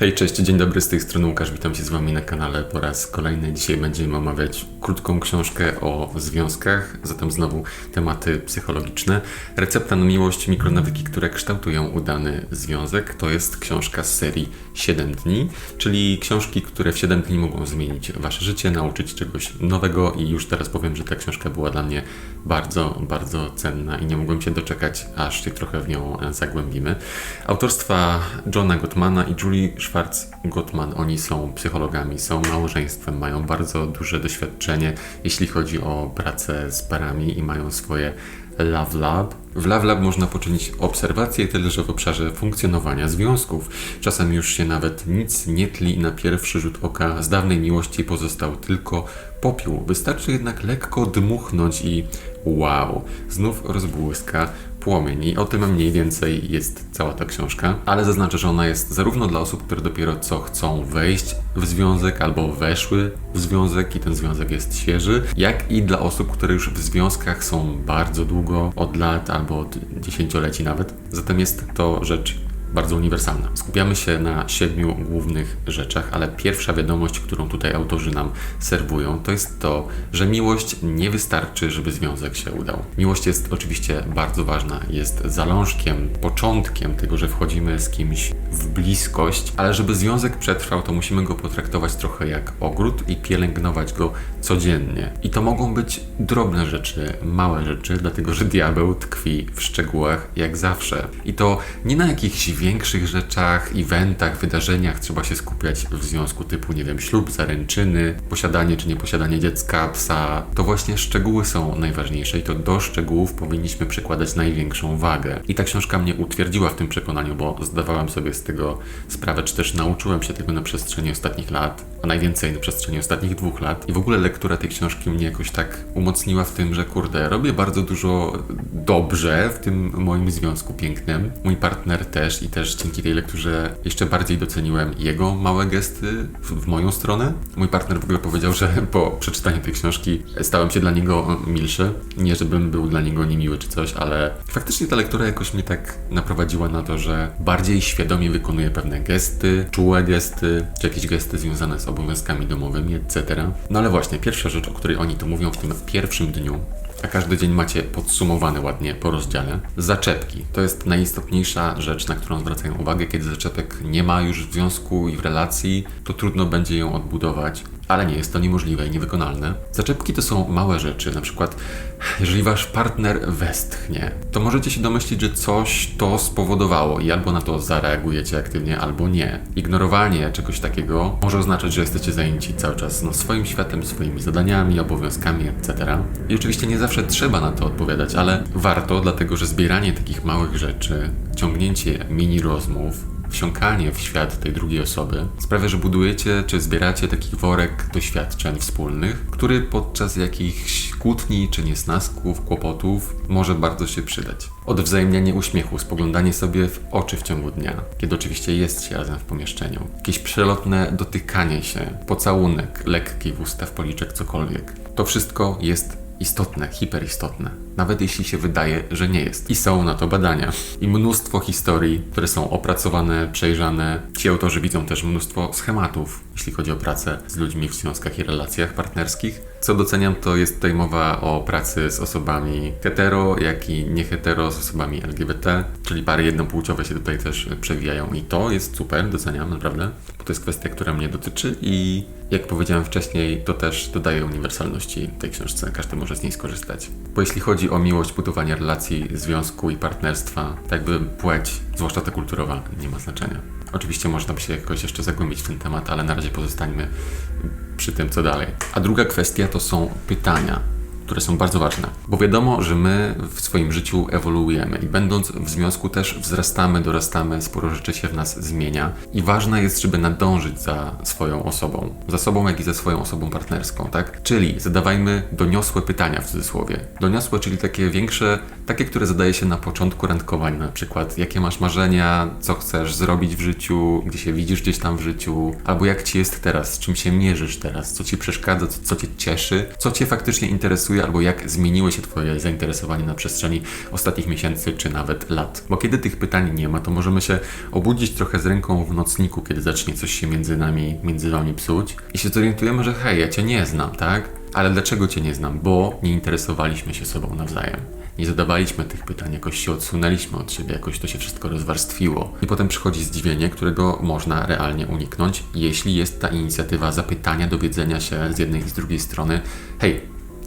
Hej, cześć, dzień dobry, z tej strony Łukasz, witam się z Wami na kanale po raz kolejny. Dzisiaj będziemy omawiać krótką książkę o związkach, zatem znowu tematy psychologiczne. Recepta na miłość, mikronawyki, które kształtują udany związek. To jest książka z serii 7 dni, czyli książki, które w 7 dni mogą zmienić Wasze życie, nauczyć czegoś nowego i już teraz powiem, że ta książka była dla mnie bardzo, bardzo cenna i nie mogłem się doczekać, aż się trochę w nią zagłębimy. Autorstwa Johna Gottmana i Julie Schwartz-Gottman. Oni są psychologami, są małżeństwem, mają bardzo duże doświadczenie, jeśli chodzi o pracę z parami i mają swoje Love Lab. W Love Lab można poczynić obserwacje tyle, że w obszarze funkcjonowania związków. Czasem już się nawet nic nie tli i na pierwszy rzut oka z dawnej miłości pozostał tylko popiół. Wystarczy jednak lekko dmuchnąć i wow, znów rozbłyska płomień. I o tym mniej więcej jest cała ta książka, ale zaznaczę, że ona jest zarówno dla osób, które dopiero co chcą wejść w związek albo weszły w związek i ten związek jest świeży, jak i dla osób, które już w związkach są bardzo długo, od lat albo od dziesięcioleci nawet. Zatem jest to rzecz bardzo uniwersalna. Skupiamy się na siedmiu głównych rzeczach, ale pierwsza wiadomość, którą tutaj autorzy nam serwują, to jest to, że miłość nie wystarczy, żeby związek się udał. Miłość jest oczywiście bardzo ważna, jest zalążkiem, początkiem tego, że wchodzimy z kimś w bliskość, ale żeby związek przetrwał, to musimy go potraktować trochę jak ogród i pielęgnować go codziennie. I to mogą być drobne rzeczy, małe rzeczy, dlatego że diabeł tkwi w szczegółach jak zawsze. I to nie na jakichś większych rzeczach, eventach, wydarzeniach trzeba się skupiać w związku typu, nie wiem, ślub, zaręczyny, posiadanie czy nieposiadanie dziecka, psa. To właśnie szczegóły są najważniejsze i to do szczegółów powinniśmy przykładać największą wagę. I ta książka mnie utwierdziła w tym przekonaniu, bo zdawałem sobie z tego sprawę, czy też nauczyłem się tego na przestrzeni ostatnich lat, a najwięcej na przestrzeni ostatnich dwóch lat. I w ogóle lektura tej książki mnie jakoś tak umocniła w tym, że kurde, robię bardzo dużo dobrze w tym moim związku pięknym. Mój partner też i też dzięki tej lekturze jeszcze bardziej doceniłem jego małe gesty w, w moją stronę. Mój partner w ogóle powiedział, że po przeczytaniu tej książki stałem się dla niego milszy. Nie, żebym był dla niego niemiły czy coś, ale faktycznie ta lektura jakoś mnie tak naprowadziła na to, że bardziej świadomie wykonuję pewne gesty, czułe gesty, czy jakieś gesty związane z obowiązkami domowymi, etc. No ale właśnie, pierwsza rzecz, o której oni tu mówią w tym pierwszym dniu, a każdy dzień macie podsumowany ładnie po rozdziale. Zaczepki. To jest najistotniejsza rzecz, na którą zwracają uwagę. Kiedy zaczepek nie ma już w związku i w relacji, to trudno będzie ją odbudować. Ale nie jest to niemożliwe i niewykonalne. Zaczepki to są małe rzeczy, na przykład jeżeli wasz partner westchnie, to możecie się domyślić, że coś to spowodowało i albo na to zareagujecie aktywnie, albo nie. Ignorowanie czegoś takiego może oznaczać, że jesteście zajęci cały czas no, swoim światem, swoimi zadaniami, obowiązkami, etc. I oczywiście nie zawsze trzeba na to odpowiadać, ale warto, dlatego że zbieranie takich małych rzeczy, ciągnięcie mini rozmów, wsiąkanie w świat tej drugiej osoby sprawia, że budujecie czy zbieracie taki worek doświadczeń wspólnych, który podczas jakichś kłótni czy niesnasków, kłopotów może bardzo się przydać. Odwzajemnianie uśmiechu, spoglądanie sobie w oczy w ciągu dnia, kiedy oczywiście jest się razem w pomieszczeniu. Jakieś przelotne dotykanie się, pocałunek, lekki w usta, w policzek, cokolwiek. To wszystko jest istotne, hiperistotne, nawet jeśli się wydaje, że nie jest. I są na to badania. I mnóstwo historii, które są opracowane, przejrzane. Ci autorzy widzą też mnóstwo schematów, jeśli chodzi o pracę z ludźmi w związkach i relacjach partnerskich. Co doceniam, to jest tutaj mowa o pracy z osobami hetero, jak i niehetero, z osobami LGBT, czyli pary jednopłciowe się tutaj też przewijają i to jest super, doceniam naprawdę, bo to jest kwestia, która mnie dotyczy i jak powiedziałem wcześniej, to też dodaje uniwersalności tej książce, każdy może z niej skorzystać. Bo jeśli chodzi o miłość, budowanie relacji, związku i partnerstwa, tak jakby płeć, zwłaszcza ta kulturowa, nie ma znaczenia. Oczywiście można by się jakoś jeszcze zagłębić w ten temat, ale na razie pozostańmy przy tym, co dalej. A druga kwestia to są pytania które są bardzo ważne, bo wiadomo, że my w swoim życiu ewoluujemy i będąc w związku też wzrastamy, dorastamy, sporo rzeczy się w nas zmienia i ważne jest, żeby nadążyć za swoją osobą, za sobą, jak i za swoją osobą partnerską, tak? Czyli zadawajmy doniosłe pytania w cudzysłowie. Doniosłe, czyli takie większe, takie, które zadaje się na początku randkowań, na przykład jakie masz marzenia, co chcesz zrobić w życiu, gdzie się widzisz gdzieś tam w życiu, albo jak ci jest teraz, z czym się mierzysz teraz, co ci przeszkadza, co, co cię cieszy, co cię faktycznie interesuje albo jak zmieniło się Twoje zainteresowanie na przestrzeni ostatnich miesięcy, czy nawet lat. Bo kiedy tych pytań nie ma, to możemy się obudzić trochę z ręką w nocniku, kiedy zacznie coś się między nami, między nami psuć i się zorientujemy, że hej, ja Cię nie znam, tak? Ale dlaczego Cię nie znam? Bo nie interesowaliśmy się sobą nawzajem. Nie zadawaliśmy tych pytań, jakoś się odsunęliśmy od siebie, jakoś to się wszystko rozwarstwiło. I potem przychodzi zdziwienie, którego można realnie uniknąć, jeśli jest ta inicjatywa zapytania, dowiedzenia się z jednej i z drugiej strony, hej,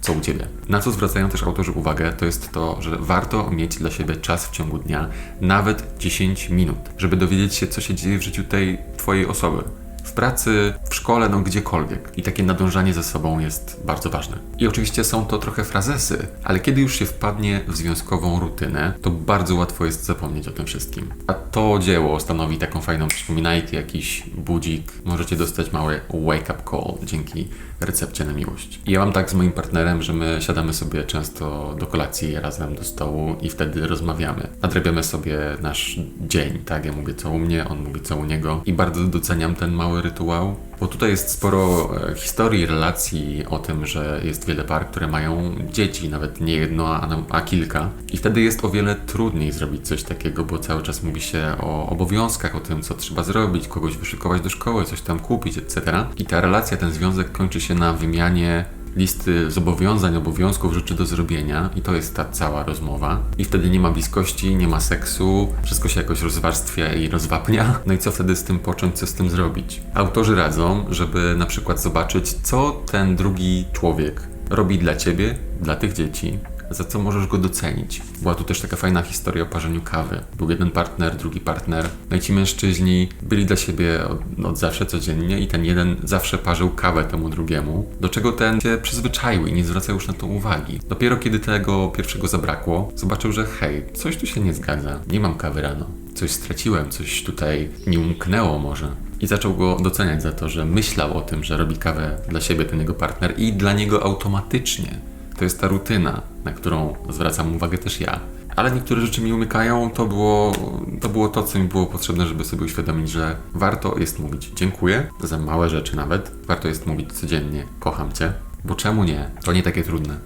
co u Ciebie. Na co zwracają też autorzy uwagę, to jest to, że warto mieć dla siebie czas w ciągu dnia, nawet 10 minut, żeby dowiedzieć się, co się dzieje w życiu tej Twojej osoby w pracy, w szkole, no gdziekolwiek. I takie nadążanie ze sobą jest bardzo ważne. I oczywiście są to trochę frazesy, ale kiedy już się wpadnie w związkową rutynę, to bardzo łatwo jest zapomnieć o tym wszystkim. A to dzieło stanowi taką fajną przypominajkę, jakiś budzik. Możecie dostać mały wake-up call dzięki recepcie na miłość. I ja mam tak z moim partnerem, że my siadamy sobie często do kolacji razem do stołu i wtedy rozmawiamy. Nadrabiamy sobie nasz dzień, tak? Ja mówię co u mnie, on mówi co u niego i bardzo doceniam ten mały rytuał, bo tutaj jest sporo e, historii, relacji o tym, że jest wiele par, które mają dzieci, nawet nie jedno, a, a kilka. I wtedy jest o wiele trudniej zrobić coś takiego, bo cały czas mówi się o obowiązkach, o tym, co trzeba zrobić, kogoś wyszykować do szkoły, coś tam kupić, etc. I ta relacja, ten związek kończy się na wymianie listy zobowiązań, obowiązków, rzeczy do zrobienia i to jest ta cała rozmowa. I wtedy nie ma bliskości, nie ma seksu, wszystko się jakoś rozwarstwia i rozwapnia. No i co wtedy z tym począć, co z tym zrobić? Autorzy radzą, żeby na przykład zobaczyć, co ten drugi człowiek robi dla ciebie, dla tych dzieci, za co możesz go docenić. Była tu też taka fajna historia o parzeniu kawy. Był jeden partner, drugi partner. No i ci mężczyźni byli dla siebie od, od zawsze codziennie i ten jeden zawsze parzył kawę temu drugiemu, do czego ten się przyzwyczaił i nie zwracał już na to uwagi. Dopiero kiedy tego pierwszego zabrakło, zobaczył, że hej, coś tu się nie zgadza. Nie mam kawy rano. Coś straciłem, coś tutaj nie umknęło może. I zaczął go doceniać za to, że myślał o tym, że robi kawę dla siebie ten jego partner i dla niego automatycznie to jest ta rutyna, na którą zwracam uwagę też ja. Ale niektóre rzeczy mi umykają, to było, to było to, co mi było potrzebne, żeby sobie uświadomić, że warto jest mówić dziękuję za małe rzeczy nawet. Warto jest mówić codziennie kocham cię, bo czemu nie? To nie takie trudne.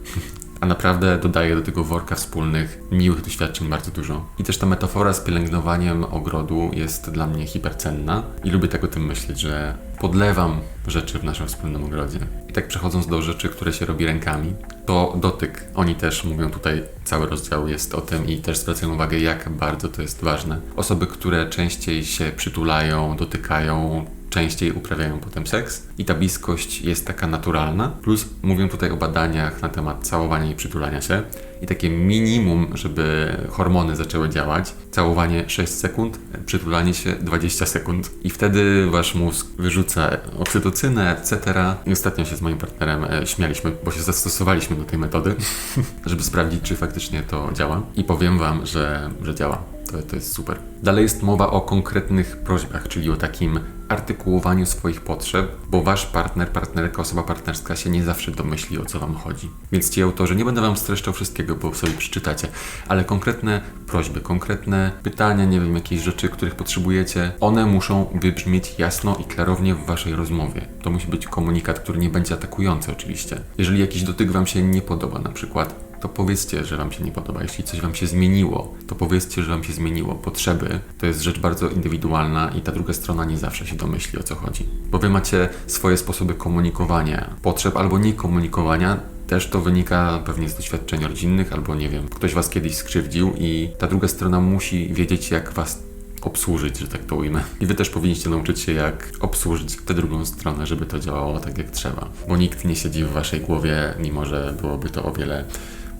A naprawdę dodaję do tego worka wspólnych, miłych doświadczeń bardzo dużo. I też ta metafora z pielęgnowaniem ogrodu jest dla mnie hipercenna i lubię tak o tym myśleć, że podlewam rzeczy w naszym wspólnym ogrodzie. I tak przechodząc do rzeczy, które się robi rękami, to dotyk. Oni też mówią tutaj, cały rozdział jest o tym i też zwracają uwagę, jak bardzo to jest ważne. Osoby, które częściej się przytulają, dotykają, częściej uprawiają potem seks i ta bliskość jest taka naturalna. Plus mówią tutaj o badaniach na temat całowania i przytulania się i takie minimum, żeby hormony zaczęły działać. Całowanie 6 sekund, przytulanie się 20 sekund i wtedy wasz mózg wyrzuca oksytocynę, etc. I ostatnio się z moim partnerem e, śmialiśmy, bo się zastosowaliśmy do tej metody, żeby sprawdzić, czy faktycznie to działa. I powiem wam, że, że działa. To, jest super. Dalej jest mowa o konkretnych prośbach, czyli o takim artykułowaniu swoich potrzeb, bo wasz partner, partnerka, osoba partnerska się nie zawsze domyśli o co wam chodzi. Więc ci autorzy, nie będę wam streszczał wszystkiego, bo sobie przeczytacie, ale konkretne prośby, konkretne pytania, nie wiem, jakieś rzeczy, których potrzebujecie, one muszą wybrzmieć jasno i klarownie w waszej rozmowie. To musi być komunikat, który nie będzie atakujący oczywiście. Jeżeli jakiś dotyk wam się nie podoba, na przykład to powiedzcie, że Wam się nie podoba. Jeśli coś Wam się zmieniło, to powiedzcie, że Wam się zmieniło. Potrzeby to jest rzecz bardzo indywidualna i ta druga strona nie zawsze się domyśli o co chodzi. Bo Wy macie swoje sposoby komunikowania potrzeb albo nie komunikowania. Też to wynika pewnie z doświadczeń rodzinnych, albo nie wiem, ktoś Was kiedyś skrzywdził i ta druga strona musi wiedzieć, jak Was obsłużyć, że tak to ujmę. I wy też powinniście nauczyć się, jak obsłużyć tę drugą stronę, żeby to działało tak, jak trzeba. Bo nikt nie siedzi w waszej głowie, mimo że byłoby to o wiele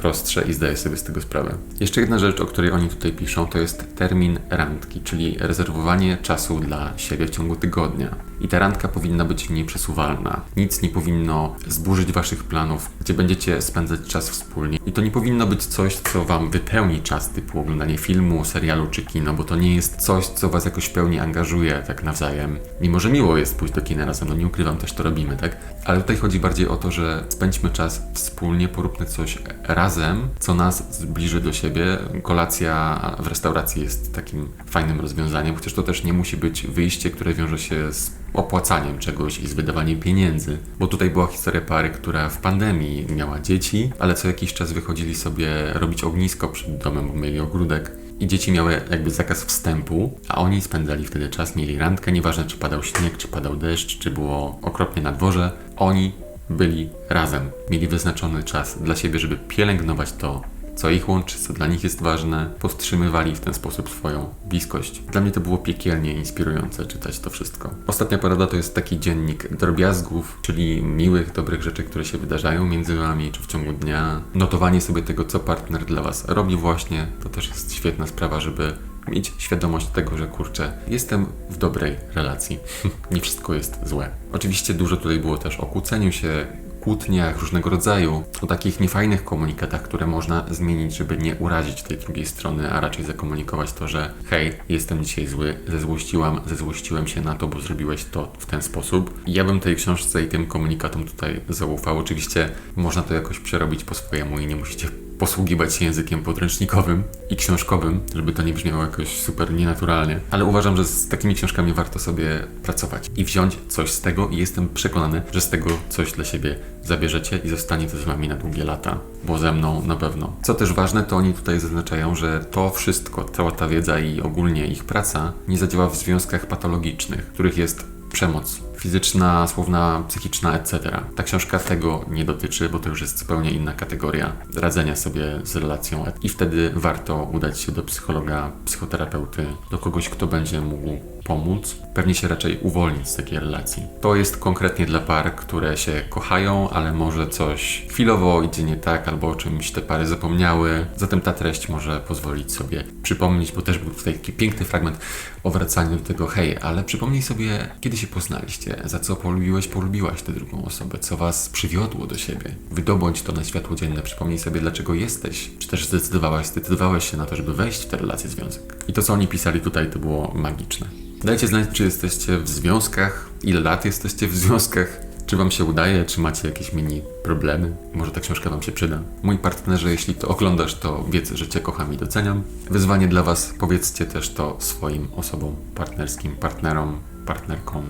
prostsze i zdaję sobie z tego sprawę. Jeszcze jedna rzecz, o której oni tutaj piszą, to jest termin randki, czyli rezerwowanie czasu dla siebie w ciągu tygodnia. I ta randka powinna być nieprzesuwalna. Nic nie powinno zburzyć waszych planów, gdzie będziecie spędzać czas wspólnie. I to nie powinno być coś, co wam wypełni czas, typu oglądanie filmu, serialu czy kino, bo to nie jest coś, co was jakoś w pełni angażuje tak nawzajem. Mimo, że miło jest pójść do kina razem, no nie ukrywam, też to robimy, tak? Ale tutaj chodzi bardziej o to, że spędźmy czas wspólnie, poróbmy coś razem razem, co nas zbliży do siebie. Kolacja w restauracji jest takim fajnym rozwiązaniem, chociaż to też nie musi być wyjście, które wiąże się z opłacaniem czegoś i z wydawaniem pieniędzy. Bo tutaj była historia pary, która w pandemii miała dzieci, ale co jakiś czas wychodzili sobie robić ognisko przed domem, bo mieli ogródek. I dzieci miały jakby zakaz wstępu, a oni spędzali wtedy czas, mieli randkę, nieważne czy padał śnieg, czy padał deszcz, czy było okropnie na dworze. Oni byli razem, mieli wyznaczony czas dla siebie, żeby pielęgnować to, co ich łączy, co dla nich jest ważne, podtrzymywali w ten sposób swoją bliskość. Dla mnie to było piekielnie inspirujące czytać to wszystko. Ostatnia porada to jest taki dziennik drobiazgów, czyli miłych, dobrych rzeczy, które się wydarzają między wami czy w ciągu dnia. Notowanie sobie tego, co partner dla was robi właśnie, to też jest świetna sprawa, żeby mieć świadomość tego, że kurczę, jestem w dobrej relacji. Nie wszystko jest złe. Oczywiście dużo tutaj było też o kłóceniu się, kłótniach różnego rodzaju, o takich niefajnych komunikatach, które można zmienić, żeby nie urazić tej drugiej strony, a raczej zakomunikować to, że hej, jestem dzisiaj zły, zezłościłam, zezłościłem się na to, bo zrobiłeś to w ten sposób. Ja bym tej książce i tym komunikatom tutaj zaufał. Oczywiście można to jakoś przerobić po swojemu i nie musicie posługiwać się językiem podręcznikowym i książkowym, żeby to nie brzmiało jakoś super nienaturalnie. Ale uważam, że z takimi książkami warto sobie pracować i wziąć coś z tego i jestem przekonany, że z tego coś dla siebie zabierzecie i zostanie to z wami na długie lata, bo ze mną na pewno. Co też ważne, to oni tutaj zaznaczają, że to wszystko, cała ta wiedza i ogólnie ich praca nie zadziała w związkach patologicznych, których jest przemoc fizyczna, słowna, psychiczna, etc. Ta książka tego nie dotyczy, bo to już jest zupełnie inna kategoria radzenia sobie z relacją i wtedy warto udać się do psychologa, psychoterapeuty, do kogoś, kto będzie mógł pomóc, pewnie się raczej uwolnić z takiej relacji. To jest konkretnie dla par, które się kochają, ale może coś chwilowo idzie nie tak, albo o czymś te pary zapomniały. Zatem ta treść może pozwolić sobie przypomnieć, bo też był tutaj taki piękny fragment o wracaniu do tego, hej, ale przypomnij sobie, kiedy się poznaliście, za co polubiłeś, polubiłaś tę drugą osobę, co was przywiodło do siebie. Wydobądź to na światło dzienne, przypomnij sobie, dlaczego jesteś, czy też zdecydowałaś, zdecydowałeś się na to, żeby wejść w tę relację, związek. I to, co oni pisali tutaj, to było magiczne. Dajcie znać, czy jesteście w związkach, ile lat jesteście w związkach, czy wam się udaje, czy macie jakieś mini problemy. Może ta książka wam się przyda. Mój partnerze, jeśli to oglądasz, to wiedz, że cię kocham i doceniam. Wyzwanie dla was, powiedzcie też to swoim osobom partnerskim, partnerom, partnerkom.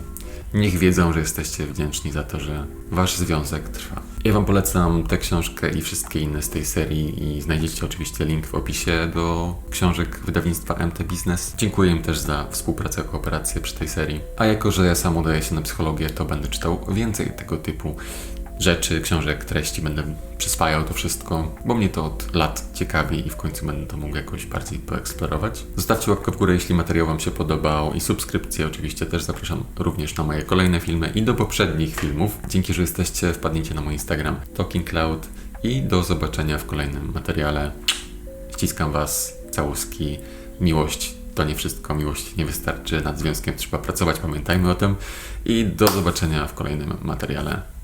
Niech wiedzą, że jesteście wdzięczni za to, że wasz związek trwa. Ja wam polecam tę książkę i wszystkie inne z tej serii i znajdziecie oczywiście link w opisie do książek wydawnictwa MT Business. Dziękuję im też za współpracę, kooperację przy tej serii. A jako, że ja sam udaję się na psychologię, to będę czytał więcej tego typu rzeczy, książek, treści, będę przyswajał to wszystko, bo mnie to od lat ciekawi i w końcu będę to mógł jakoś bardziej poeksplorować. Zostawcie łapkę w górę, jeśli materiał Wam się podobał i subskrypcję oczywiście też zapraszam również na moje kolejne filmy i do poprzednich filmów. Dzięki, że jesteście, wpadnijcie na mój Instagram Talking Cloud i do zobaczenia w kolejnym materiale. Ściskam Was, całuski, miłość to nie wszystko, miłość nie wystarczy, nad związkiem trzeba pracować, pamiętajmy o tym i do zobaczenia w kolejnym materiale.